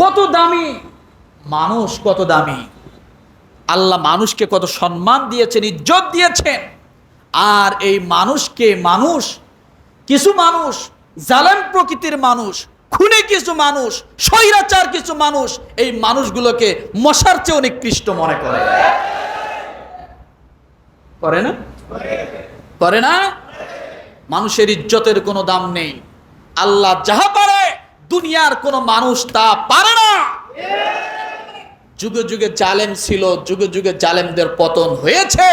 কত দামি? মানুষ কত দামি? আল্লাহ মানুষকে কত সম্মান দিয়েছেন, ইজ্জত দিয়েছেন। আর এই মানুষকে মানুষ, কিছু মানুষ, জালেম প্রকৃতির মানুষ, খুনে কিছু মানুষ, স্বৈরাচার কিছু মানুষ, এই মানুষগুলোকে মশার চেয়ে নিকৃষ্ট মনে করে। করে না? করে না? মানুষের ইজ্জতের কোনো দাম নেই। আল্লাহ যাহা দুনিয়ার কোনো মানুষ তা পারে না। যুগে যুগে জালেম ছিল, যুগে যুগে জালেমদের পতন হয়েছে।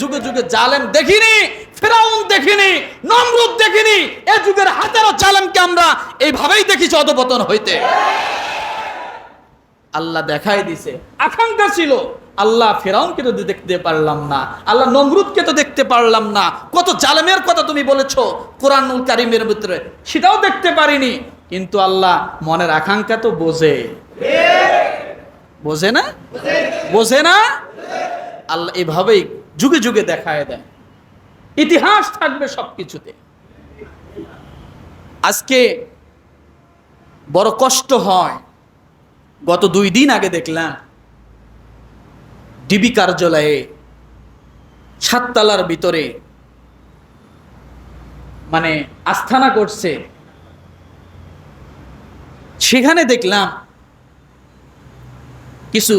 যুগে যুগে জালেম দেখিনি, ফেরাউন দেখিনি, নমরুদ দেখিনি। এ যুগের হাজারো জালেমকে আমরা এইভাবেই দেখেছি অধপতন হইতে। আল্লাহ দেখাই দিছে, আকাঙ্ক্ষা ছিল, আল্লাহ ফেরাউনকে তো দেখতে পারলাম না, আল্লাহ নমরুদকে তো দেখতে পারলাম না। কত জালেমের কথা তুমি বলেছ, কোরআনুল কারিমের ভিতরে, সেটাও দেখতে পারিনি। কিন্তু আল্লাহ মনের আকাঙ্ক্ষা তো বোঝে। বোঝে না? বোঝে না? আল্লাহ এভাবেই যুগে যুগে দেখায় দেয় ইতিহাস থাকবে সবকিছুতে। আজকে বড় কষ্ট হয়। গত দুই দিন আগে দেখলাম, ডিবি কার্যালয়ে সাততলার ভিতরে মানে আস্থানা করছে সেখানে দেখলাম কিছু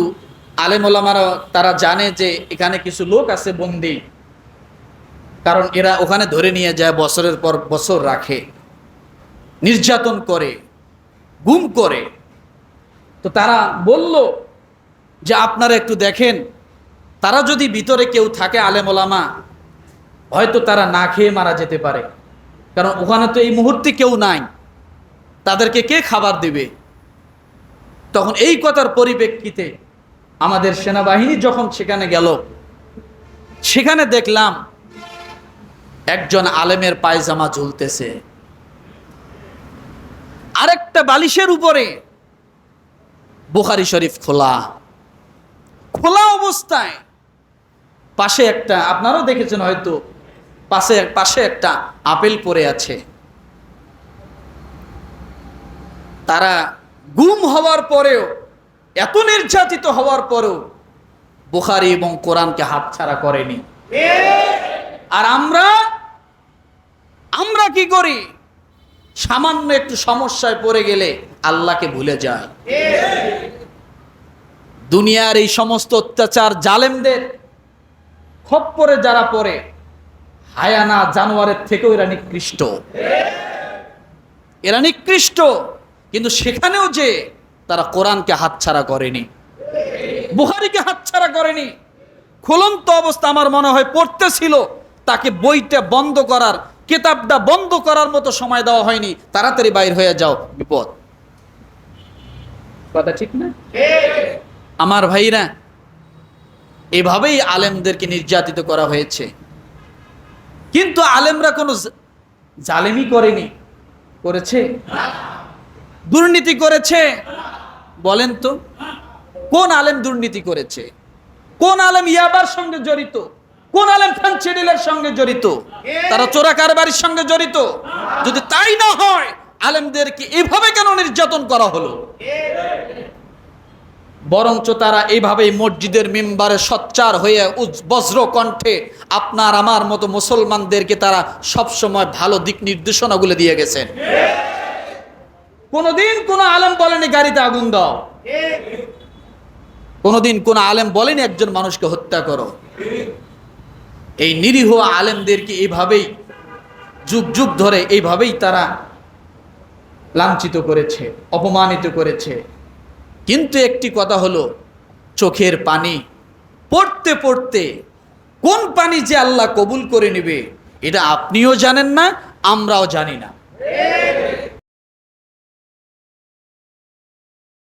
আলেমোলামারা তারা জানে যে এখানে কিছু লোক আছে বন্দি। কারণ এরা ওখানে ধরে নিয়ে যায়, বছরের পর বছর রাখে, নির্যাতন করে, গুম করে। তো তারা বলল যে, আপনারা একটু দেখেন, তারা যদি ভিতরে কেউ থাকে আলেমোলামা, হয়তো তারা না খেয়ে মারা যেতে পারে। কারণ ওখানে তো এই মুহূর্তে কেউ নাই। তাদেরকে কে খাবার দেবে? তখন এই কথার পরিপ্রেক্ষিতে আমাদের সেনাবাহিনী যখন সেখানে গেল, সেখানে দেখলাম একজন আলেমের পায়জামা ঝুলতেছে। আরেকটা বালিশের উপরে বুখারি শরীফ খোলা। খোলা অবস্থায় পাশে একটা, আপনারাও দেখেছেন হয়তো, পাশে পাশে একটা আপেল পড়ে আছে। তারা গুম হওয়ার পরেও, এত নির্যাতিত হওয়ার পরেও বুখারি এবং কোরআনকে হাতছাড়া করেনি। আর আমরা আমরা কি করি? সামান্য একটু সমস্যায় পড়ে গেলে আল্লাহকে ভুলে যায় দুনিয়ার এই সমস্ত অত্যাচার জালেমদের, খপ্পরে যারা পড়ে, হায়ানা জানোয়ারের থেকেও এরা নিকৃষ্ট। এরা নিকৃষ্ট। কিন্তু সেখানেও যে তারা কোরআনকে হাতছাড়া করেনি বুহারিকে হাতছাড়া করেনি, খুলন্ত অবস্থা আমার মনে হয় পড়তেছিল, তাকে বইটা বন্ধ করার, কেতাবটা বন্ধ করার মতো সময় দেওয়া হয়নি, তাড়াতাড়ি বাইর হয়ে যাও, বিপদ। কথা ঠিক না? আমার ভাইরা, এভাবেই আলেমদেরকে নির্যাতিত করা হয়েছে। কিন্তু আলেমরা কোনো জালেমি করেনি, করেছে? দুর্নীতি করেছে। বলেন তো, কোন আলেম দুর্নীতি করেছে? কোন আলেম ইয়াবার সঙ্গে জড়িত? কোন আলেম ফ্যান্সিডিলের সঙ্গে জড়িত? তারা চোরা কারবারির সঙ্গে জড়িত? যদি তাই না হয়, আলেমদেরকে এভাবে কেন নির্যাতন করা হলো? বরঞ্চ তারা এইভাবেই মসজিদের মেম্বারে সচ্চার হয়ে বজ্র কণ্ঠে আপনার আমার মতো মুসলমানদেরকে তারা সবসময় ভালো দিক নির্দেশনাগুলো দিয়ে গেছেন। কোনোদিন কোনো আলেম বলেনি, গাড়িতে আগুন দাও। কোনোদিন কোন আলেম বলেনি, একজন মানুষকে হত্যা করো। এই নিরীহ আলেমদেরকে এইভাবেই যুগ যুগ ধরে এইভাবেই তারা লাঞ্ছিত করেছে, অপমানিত করেছে। কিন্তু একটি কথা হলো, চোখের পানি পড়তে পড়তে কোন পানি যে আল্লাহ কবুল করে নেবে, এটা আপনিও জানেন না, আমরাও জানি না।